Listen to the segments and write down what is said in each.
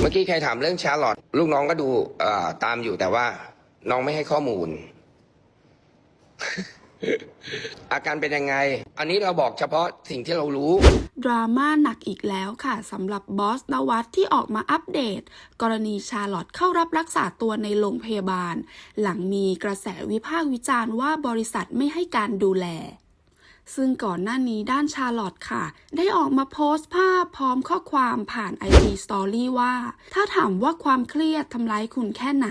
เมื่อกี้ใครถามเรื่องชาร์ลอตลูกน้องก็ดูตามอยู่แต่ว่า น้องไม่ให้ข้อมูล อาการเป็นยังไง อันนี้เราบอกเฉพาะสิ่งที่เรารู้ ดราม่าหนักอีกแล้วค่ะสำหรับบอสนวัตที่ออกมาอัปเดต กรณีชาร์ลอตเข้ารับรักษาตัวในโรงพยาบาล หลังมีกระแสวิพากษ์วิจารณ์ว่าบริษัทไม่ให้การดูแล ซึ่งก่อนหน้านี้ด้านชาร์ลอตค่ะ ได้ออกมาโพสต์ภาพพร้อมข้อความผ่าน IG Story ว่า ถ้าถามว่าความเครียดทำร้ายคุณแค่ไหน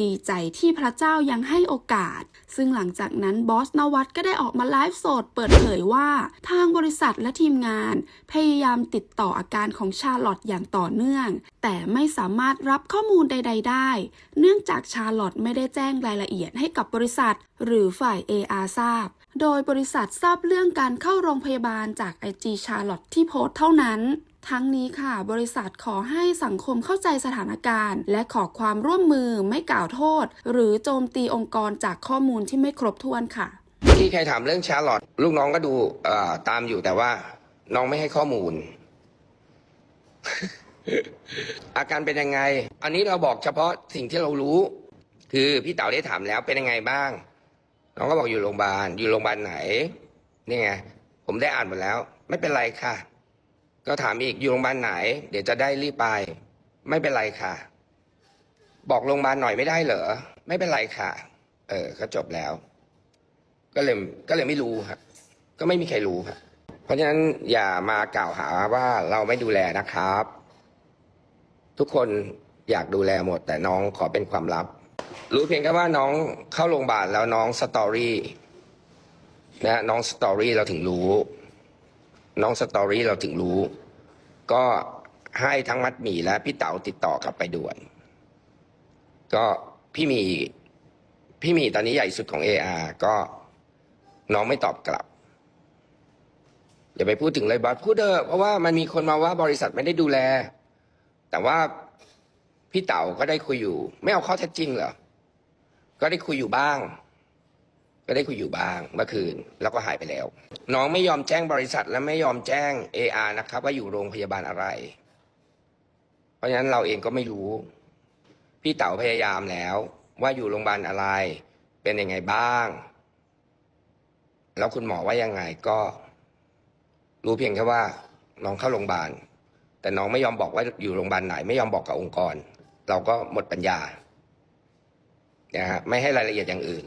ดีใจที่พระเจ้ายังให้โอกาส ซึ่งหลังจากนั้นบอสนวัตก็ได้ออกมาไลฟ์สดเปิดเผยว่า ทางบริษัทและทีมงาน พยายามติดต่ออาการของชาร์ลอตอย่างต่อเนื่อง แต่ไม่สามารถรับข้อมูลใด ๆ ได้ เนื่องจากชาร์ลอตไม่ได้แจ้งรายละเอียดให้กับบริษัท หรือฝ่าย AR ทราบ โดยบริษัททราบเรื่องการเข้าโรงพยาบาลจาก IG ชาร์ลอตที่โพสต์เท่านั้น ทั้งนี้ค่ะ บริษัทขอให้สังคมเข้าใจสถานการณ์ และขอความร่วมมือไม่กล่าวโทษ หรือโจมตีองค์กรจากข้อมูลที่ไม่ครบถ้วนค่ะ ที่ใครถามเรื่องชาร์ลอตลูกน้องก็ดูตามอยู่แต่ว่าน้องไม่ให้ข้อมูล อาการเป็นยังไง อันนี้เราบอกเฉพาะสิ่งที่เรารู้ คือพี่เต๋าได้ถามแล้วเป็นยังไงบ้าง น้องก็บอกอยู่โรงพยาบาล อยู่โรงพยาบาลไหน นี่ไง ผมได้อ่านหมดแล้ว ไม่เป็นไรค่ะ ก็ถามอีกอยู่โรงพยาบาลไหน เดี๋ยวจะได้รีบไป ไม่เป็นไรค่ะ บอกโรงพยาบาลหน่อยไม่ได้เหรอ ไม่เป็นไรค่ะ เออ ก็จบแล้ว ก็เลย ก็เลยไม่รู้ครับ ก็ไม่มีใครรู้ครับ เพราะฉะนั้นอย่ามากล่าวหาว่าเราไม่ดูแลนะครับ ทุกคนอยากดูแลหมด แต่น้องขอเป็นความลับ รู้เพียงแค่ว่าน้องเข้าโรงพยาบาลแล้วน้องสตอรี่นะน้องสตอรี่เราถึงรู้ น้องสตอรี่เราถึงรู้ ก็ให้ทั้งมัดหมี่และพี่เต๋าติดต่อกลับไปด่วน ก็พี่หมีพี่หมีตอนนี้ใหญ่สุดของ AR ก็น้องไม่ตอบกลับ อย่าไปพูดถึงเลยบอสพูดเถอะเพราะว่ามันมีคนมาว่าบริษัทไม่ได้ดูแล แต่ว่าพี่เต๋าก็ได้คุยอยู่ ไม่เอาข้อเท็จจริงเหรอ ก็ได้คุยอยู่บ้าง ก็ได้คุยอยู่บ้างเมื่อคืน แล้วก็หายไปแล้ว น้องไม่ยอมแจ้งบริษัทและไม่ยอมแจ้ง AR นะครับ ว่าอยู่โรงพยาบาลอะไร เพราะฉะนั้นเราเองก็ไม่รู้ พี่เต๋าพยายามแล้ว ว่าอยู่โรงพยาบาลอะไร เป็นยังไงบ้าง แล้วคุณหมอว่ายังไงก็ รู้เพียงแค่ว่า น้องเข้าโรงพยาบาลแต่น้องไม่ยอมบอกว่าอยู่โรงพยาบาลไหน ไม่ยอมบอกกับองค์กร เราก็หมดปัญญา นะฮะไม่ให้รายละเอียดอย่างอื่น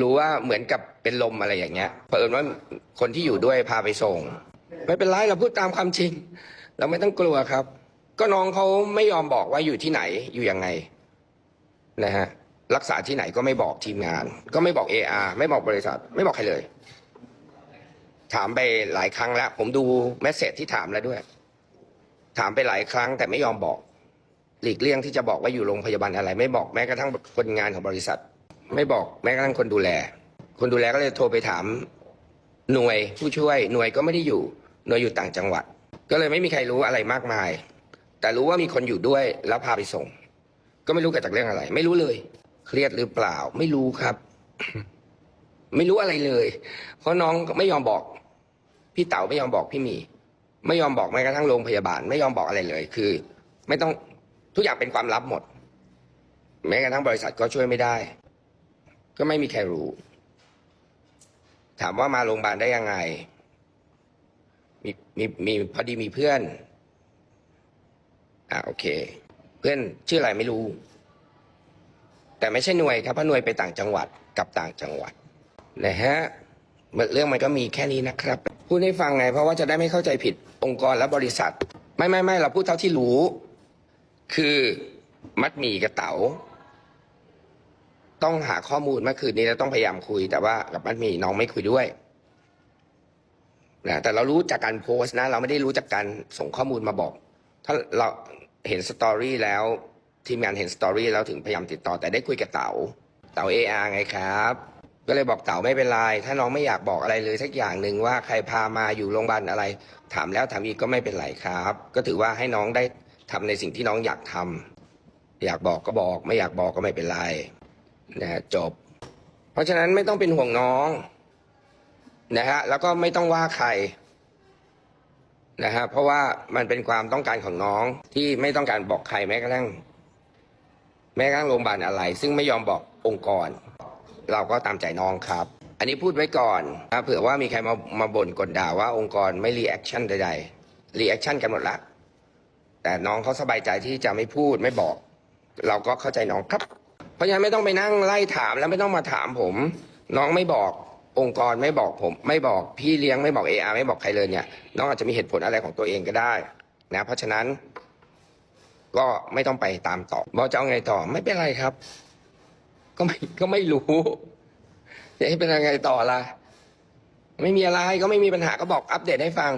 รู้ว่าเหมือนกับเป็นลมอะไรอย่างเงี้ยเผอิญว่าคนที่อยู่ด้วยพาไปส่ง ไม่เป็นไรเราพูดตามความจริง เราไม่ต้องกลัวครับ ก็น้องเขาไม่ยอมบอกว่าอยู่ที่ไหนอยู่ยังไงนะฮะรักษาที่ไหนก็ไม่บอกทีมงาน ก็ไม่บอก AR ไม่บอกบริษัท ไม่บอกใครเลย ถามไปหลายครั้งแล้ว ผมดูแมสเซจที่ถามแล้วด้วย ถามไปหลายครั้งแต่ไม่ยอมบอก หลีกเลี่ยงที่จะบอกว่าอยู่โรงพยาบาลอะไร ไม่บอกแม้กระทั่งคนงานของบริษัท ไม่บอกแม้กระทั่งคนดูแล คนดูแลก็เลยโทรไปถาม หน่วยผู้ช่วยหน่วยก็ไม่ได้อยู่ หน่วยอยู่ต่างจังหวัด ก็เลยไม่มีใครรู้อะไรมากมาย แต่รู้ว่ามีคนอยู่ด้วยแล้วพาไปส่ง ก็ไม่รู้เกิดจากเรื่องอะไร ไม่รู้เลย เครียดหรือเปล่า ไม่รู้ครับ ไม่รู้อะไรเลย เพราะน้องไม่ยอมบอก พี่เต๋าไม่ยอมบอกพี่มี ไม่ยอมบอกแม้กระทั่งโรงพยาบาล ไม่ยอมบอกอะไรเลย คือ ไม่ต้อง ทุกอย่างเป็นความลับหมด แม้กระทั่งบริษัทก็ช่วยไม่ได้ ก็ไม่มีใครรู้ ถามว่ามาโรงพยาบาลได้ยังไง มีมีมีพอดีมีเพื่อน อ่าโอเค เพื่อนชื่ออะไรไม่รู้ แต่ไม่ใช่หน่วยครับเพราะหน่วยไปต่างจังหวัดกับต่างจังหวัดนะฮะเรื่องมันก็มีแค่นี้นะครับ พูดให้ฟังไง เพราะว่าจะได้ไม่เข้าใจผิดองค์กรและบริษัท ไม่ไม่ไม่เราพูดเท่าที่รู้ คือมัดหมี่กับเต๋าต้องหาข้อมูลเมื่อคืนนี้แล้วต้องพยายามคุย แต่ว่ากับมัดหมี่น้องไม่คุยด้วยนะแต่เรารู้จากการโพสต์นะ เราไม่ได้รู้จากการส่งข้อมูลมาบอก ถ้าเราเห็นสตอรี่แล้วทีมงานเห็นสตอรี่แล้วถึงพยายามติดต่อแต่ได้คุยกับเต๋าเต๋าเออาไงครับ ก็เลยบอกเต๋าไม่เป็นไร ถ้าน้องไม่อยากบอกอะไรเลยสักอย่างหนึ่งว่าใครพามาอยู่โรงพยาบาลอะไร ถามแล้วถามอีกก็ไม่เป็นไรครับ ก็ถือว่าให้น้องได้ ทำในสิ่งที่น้องอยากทำอยากบอกก็บอก ไม่อยากบอกก็ไม่เป็นไรนะฮะจบ เพราะฉะนั้นไม่ต้องเป็นห่วงน้องนะฮะแล้วก็ไม่ต้องว่าใครนะฮะเพราะว่ามันเป็นความต้องการของน้องที่ไม่ต้องการบอกใครแม้กระทั่งแม้กระทั่งโรงพยาบาลอะไร ซึ่งไม่ยอมบอกองค์กร เราก็ตามใจน้องครับ อันนี้พูดไว้ก่อนนะเผื่อว่ามีใครมามาบ่นกดด่าว่าองค์กรไม่รีแอคชั่นใดๆรีแอคชั่นกันหมดละ แต่น้องเขาสบายใจที่จะไม่พูดไม่บอก เราก็เข้าใจน้องครับ เพราะฉะนั้นไม่ต้องไปนั่งไล่ถามแล้วไม่ต้องมาถามผม น้องไม่บอกองค์กรไม่บอกผม ไม่บอกพี่เลี้ยงไม่บอกเออาไม่บอกใครเลยเนี่ยน้องอาจจะมีเหตุผลอะไรของตัวเองก็ได้นะเพราะฉะนั้น ก็ไม่ต้องไปตามต่อบอกจะเอาไงต่อไม่เป็นไรครับ ก็ไม่ก็ไม่รู้จะให้เป็นยังไงต่อล่ะไม่มีอะไรก็ไม่มีปัญหาก็บอกอัปเดตให้ฟัง